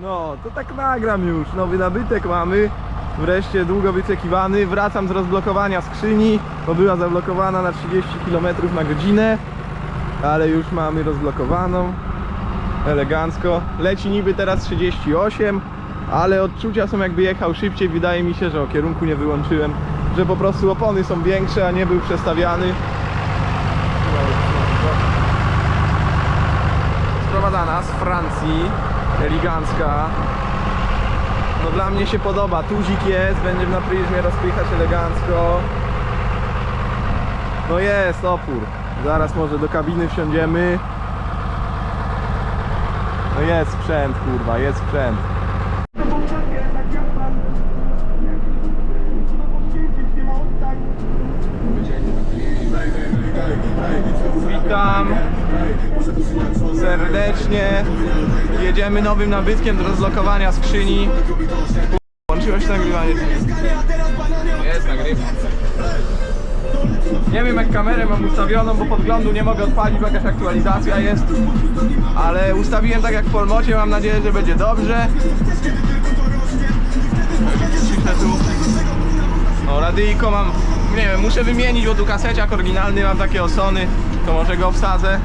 No, to tak nagram już. Nowy nabytek mamy. Wreszcie długo wyczekiwany. Wracam z rozblokowania skrzyni, bo była zablokowana na 30 km na godzinę. Ale już mamy rozblokowaną. Elegancko. Leci niby teraz 38, ale odczucia są jakby jechał szybciej. Wydaje mi się, że o kierunku nie wyłączyłem, że po prostu opony są większe, a nie był przestawiany. sprowadzana z Francji, elegancka. No dla mnie się podoba, tuzik jest, będzie na pryzmie rozpychać elegancko. No jest opór, zaraz może do kabiny wsiądziemy. No jest sprzęt kurwa, jest sprzęt. Witam serdecznie. Jedziemy nowym nabytkiem do rozlokowania skrzyni. Łączyłeś nagrywanie? Jest nagrywa. Nie wiem jak kamerę mam ustawioną, bo podglądu nie mogę odpalić, bo jakaś aktualizacja jest. Ale ustawiłem tak jak w Polmocie, mam nadzieję, że będzie dobrze. Ciszę tu. No radyjko mam, nie wiem, muszę wymienić, bo tu kaseciak oryginalny mam takie osony, to może go wsadzę.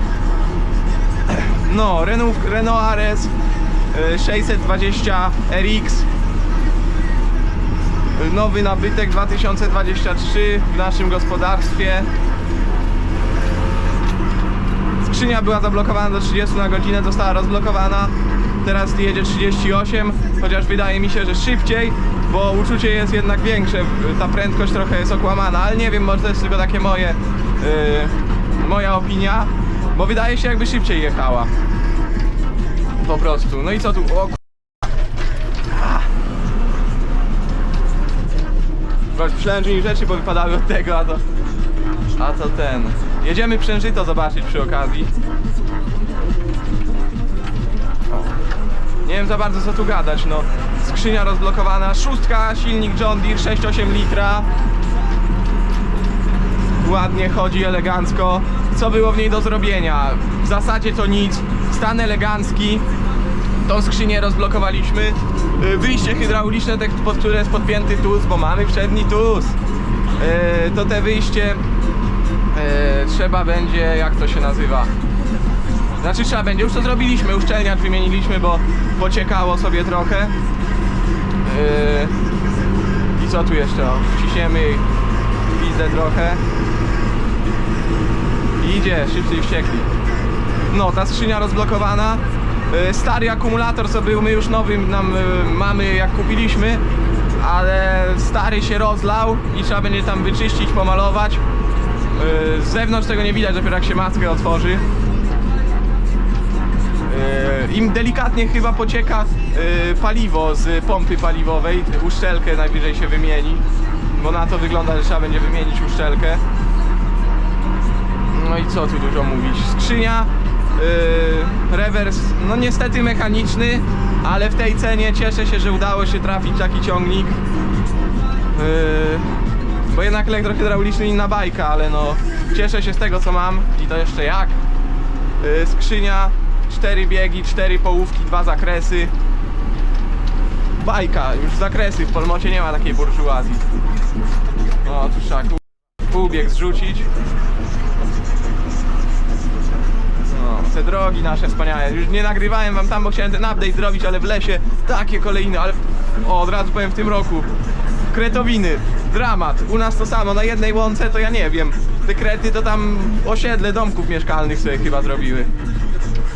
No, Renault, Renault Ares y, 620 RX Nowy nabytek 2023 w naszym gospodarstwie. Skrzynia była zablokowana do 30 na godzinę, została rozblokowana. Teraz jedzie 38, chociaż wydaje mi się, że szybciej Bo uczucie jest jednak większe, ta prędkość trochę jest okłamana Ale nie wiem, może to jest tylko takie moje y, Moja opinia Bo wydaje się jakby szybciej jechała Po prostu, no i co tu, o Myślałem, że nie rzeczy powypadały od tego, a to... A to ten... Jedziemy przężyto zobaczyć przy okazji. Nie wiem za bardzo co tu gadać, no. Skrzynia rozblokowana, szóstka, silnik John Deere 6,8 litra. Ładnie chodzi, elegancko. Co było w niej do zrobienia? W zasadzie to nic. Stan elegancki. Tą skrzynię rozblokowaliśmy. Y, Wyjście hydrauliczne, pod które jest podpięty tuz, bo mamy przedni tuz. Y, To te wyjście y, trzeba będzie, jak to się nazywa? Znaczy trzeba będzie, już to zrobiliśmy, uszczelniacz wymieniliśmy, bo pociekało sobie trochę. I co tu jeszcze? Wciśniemy pizdę trochę. Idzie, szybciej wściekli. No, ta skrzynia rozblokowana. Yy, Stary akumulator, co był, my już nowy nam yy, mamy jak kupiliśmy, ale stary się rozlał i trzeba będzie tam wyczyścić, pomalować. Yy, Z zewnątrz tego nie widać, dopiero jak się maskę otworzy. Im delikatnie chyba pocieka paliwo z pompy paliwowej, uszczelkę najwyżej się wymieni, bo na to wygląda, że trzeba będzie wymienić uszczelkę. No i co tu dużo mówić? Skrzynia, yy, rewers, no niestety mechaniczny, ale w tej cenie cieszę się, że udało się trafić taki ciągnik. Yy, bo jednak elektrohydrauliczny inna bajka, ale no cieszę się z tego co mam i to jeszcze jak. Yy, skrzynia, cztery biegi, cztery połówki, dwa zakresy. Bajka, już zakresy, w Polmocie nie ma takiej burżuazji. No, tu trzeba półbieg zrzucić. Drogi nasze wspaniałe. Już nie nagrywałem wam tam, bo chciałem ten update zrobić, ale w lesie takie kolejne, ale o, od razu powiem w tym roku. Kretowiny, dramat. U nas to samo, na jednej łące to ja nie wiem. Te krety to tam osiedle domków mieszkalnych sobie chyba zrobiły.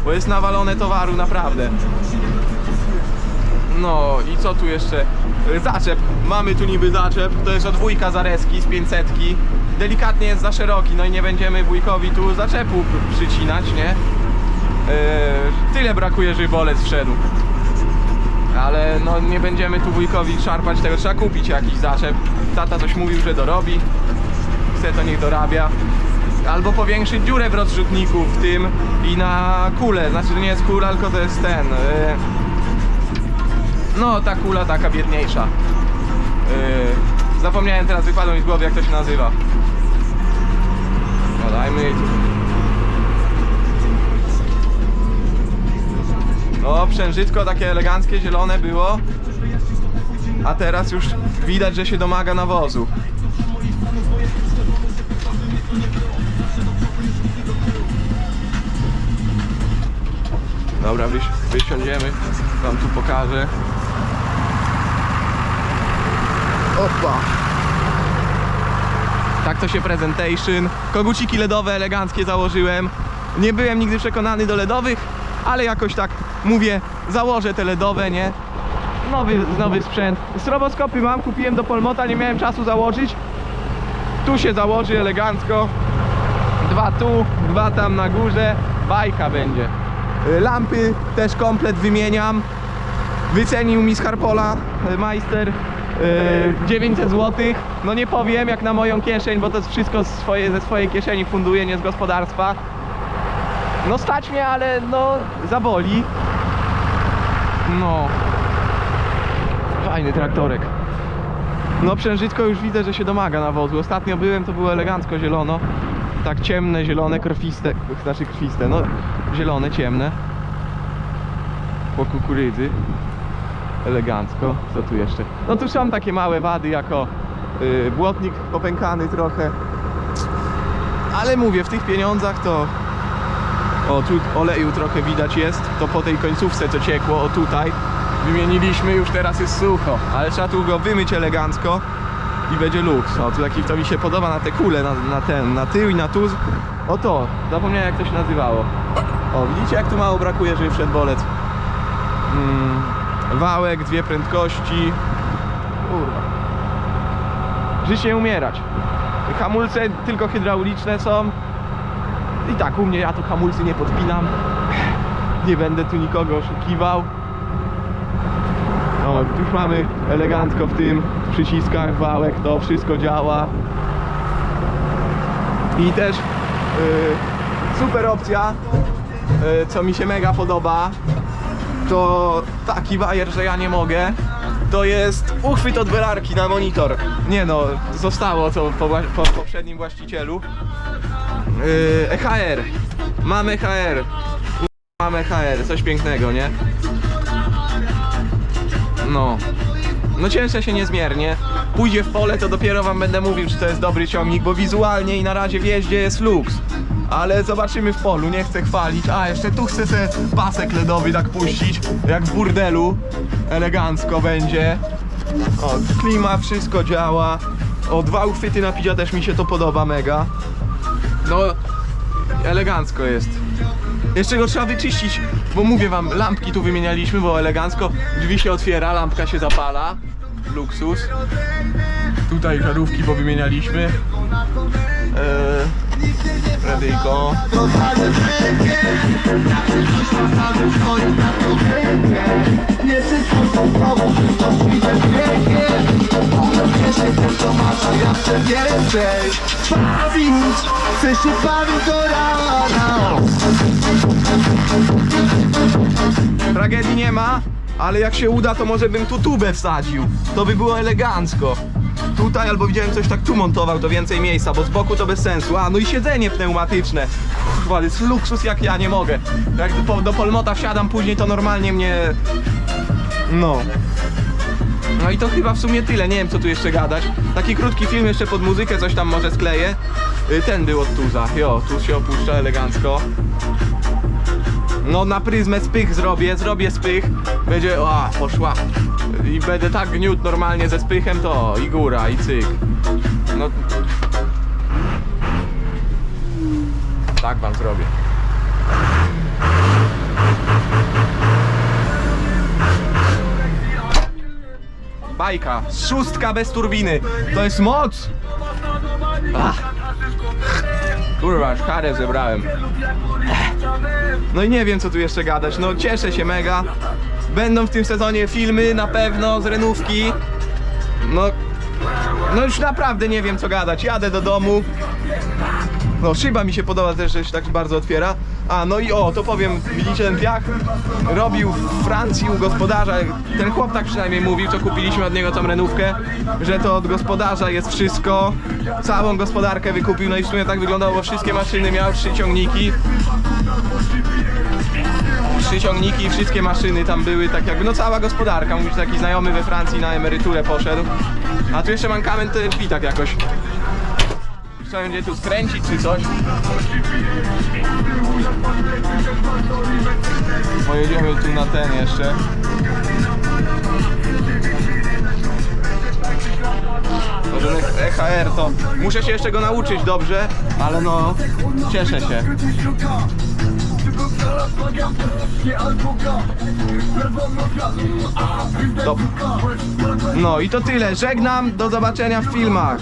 Bo jest nawalone towaru naprawdę. No i co tu jeszcze? Zaczep. Mamy tu niby zaczep. To jest od wujka Zareski z 500. Delikatnie jest za szeroki, no i nie będziemy wujkowi tu zaczepu przycinać, nie? Yy, tyle brakuje, żeby bolec wszedł. Ale no nie będziemy tu wujkowi szarpać tego, trzeba kupić jakiś zaczep. Tata coś mówił, że dorobi. Chce to niech dorabia. Albo powiększyć dziurę w rozrzutniku w tym i na kulę. Znaczy to nie jest kula, tylko to jest ten. Yy, no, ta kula taka biedniejsza. Yy, zapomniałem teraz, wypadło mi z głowy, jak to się nazywa. No, dajmy. No, przężytko takie eleganckie, zielone było. A teraz już widać, że się domaga nawozu. Dobra, wysi wysiądziemy. Wam tu pokażę. Opa! Tak to się presentation. Koguciki LEDowe eleganckie założyłem. Nie byłem nigdy przekonany do LEDowych, ale jakoś tak mówię, założę te LEDowe, nie? Nowy, nowy sprzęt. Stroboskopy mam, kupiłem do Polmota, nie miałem czasu założyć. Tu się założy elegancko. Dwa tu, dwa tam na górze. Bajka będzie. Y, Lampy też komplet wymieniam. Wycenił mi z Harpola y, majster y, 900 zł. No nie powiem jak na moją kieszeń, bo to jest wszystko swoje, ze swojej kieszeni funduję, nie z gospodarstwa. No stać mnie, ale no zaboli. No. Fajny traktorek. No przężytko już widzę, że się domaga nawozu. Ostatnio byłem, to było elegancko zielono. Tak ciemne, zielone, krwiste, znaczy krwiste, no zielone, ciemne. Po kukurydzy. Elegancko. Co tu jeszcze? No tu są takie małe wady, jako y, błotnik popękany trochę. Ale mówię, w tych pieniądzach to... O, tu oleju trochę widać jest. To po tej końcówce, co ciekło, o tutaj. Wymieniliśmy, już teraz jest sucho. Ale trzeba tu go wymyć elegancko i będzie luks. O, tu taki to mi się podoba na te kule, na, na ten, na tył i na tuz. O to, zapomniałem jak to się nazywało. O, widzicie jak tu mało brakuje, żeby wszedł bolec. Mm, wałek, dwie prędkości. Kurwa. Żyć nie umierać. Hamulce tylko hydrauliczne są. I tak u mnie ja tu hamulcy nie podpinam. Nie będę tu nikogo oszukiwał. O, tu już mamy elegancko w tym przyciskach wałek, to wszystko działa. I też y, super opcja, y, co mi się mega podoba, to taki bajer, że ja nie mogę. To jest uchwyt od belarki na monitor. Nie no, zostało to po, po poprzednim właścicielu. Yy, EHR. Mamy EHR. Mamy EHR, coś pięknego, nie? No. No cieszę się niezmiernie. Pójdzie w pole, to dopiero wam będę mówił, czy to jest dobry ciągnik, bo wizualnie i na razie w jeździe jest luks. Ale zobaczymy w polu, nie chcę chwalić. A, jeszcze tu chcę sobie pasek ledowy tak puścić, jak w burdelu. Elegancko będzie. O, klima, wszystko działa. O, dwa uchwyty na pidzia też mi się to podoba mega. No, elegancko jest. Jeszcze go trzeba wyczyścić, bo mówię wam, lampki tu wymienialiśmy, bo elegancko. Drzwi się otwiera, lampka się zapala. Luksus. Tutaj żarówki powymienialiśmy. Eee, radyjko. Nie wszystko są to świte pięknie Ale wiesz, to masz, a ja chcę więcej Bawić, chcę się bawić do rana Tragedii nie ma, ale jak się uda, to może bym tu tubę wsadził. To by było elegancko. Tutaj albo widziałem coś tak tu montował, to więcej miejsca, bo z boku to bez sensu. A, no i siedzenie pneumatyczne. Kurwa, ale jest luksus jak ja nie mogę. Jak do, do Polmota wsiadam później, to normalnie mnie... No. No i to chyba w sumie tyle, nie wiem co tu jeszcze gadać. Taki krótki film jeszcze pod muzykę, coś tam może skleję. Y, Ten był od Tuza, jo, tu się opuszcza elegancko. No na pryzmę spych zrobię, zrobię spych. Będzie, o, poszła. I będę tak gniótł normalnie ze spychem, to i góra, i cyk. No. Tak wam zrobię. Bajka, szóstka bez turbiny. To jest moc! Kurwa, karę zebrałem. No i nie wiem co tu jeszcze gadać, no cieszę się mega. Będą w tym sezonie filmy na pewno z renówki. No, no już naprawdę nie wiem co gadać. Jadę do domu. No szyba mi się podoba też, że się tak bardzo otwiera. A, no i o, to powiem, widzicie ten piach? Robił w Francji u gospodarza, ten chłop tak przynajmniej mówił, co kupiliśmy od niego tą renówkę, że to od gospodarza jest wszystko, całą gospodarkę wykupił, no i w sumie tak wyglądało, bo wszystkie maszyny miały trzy ciągniki, trzy ciągniki i wszystkie maszyny tam były, tak jakby, no cała gospodarka, mówisz, taki znajomy we Francji na emeryturę poszedł, a tu jeszcze mankament to jest tak jakoś. Trzeba będzie tu skręcić czy coś. Pojedziemy tu na ten jeszcze. To ten EHR to muszę się jeszcze go nauczyć dobrze, ale no cieszę się. Dob- No i to tyle. Żegnam. Do zobaczenia w filmach.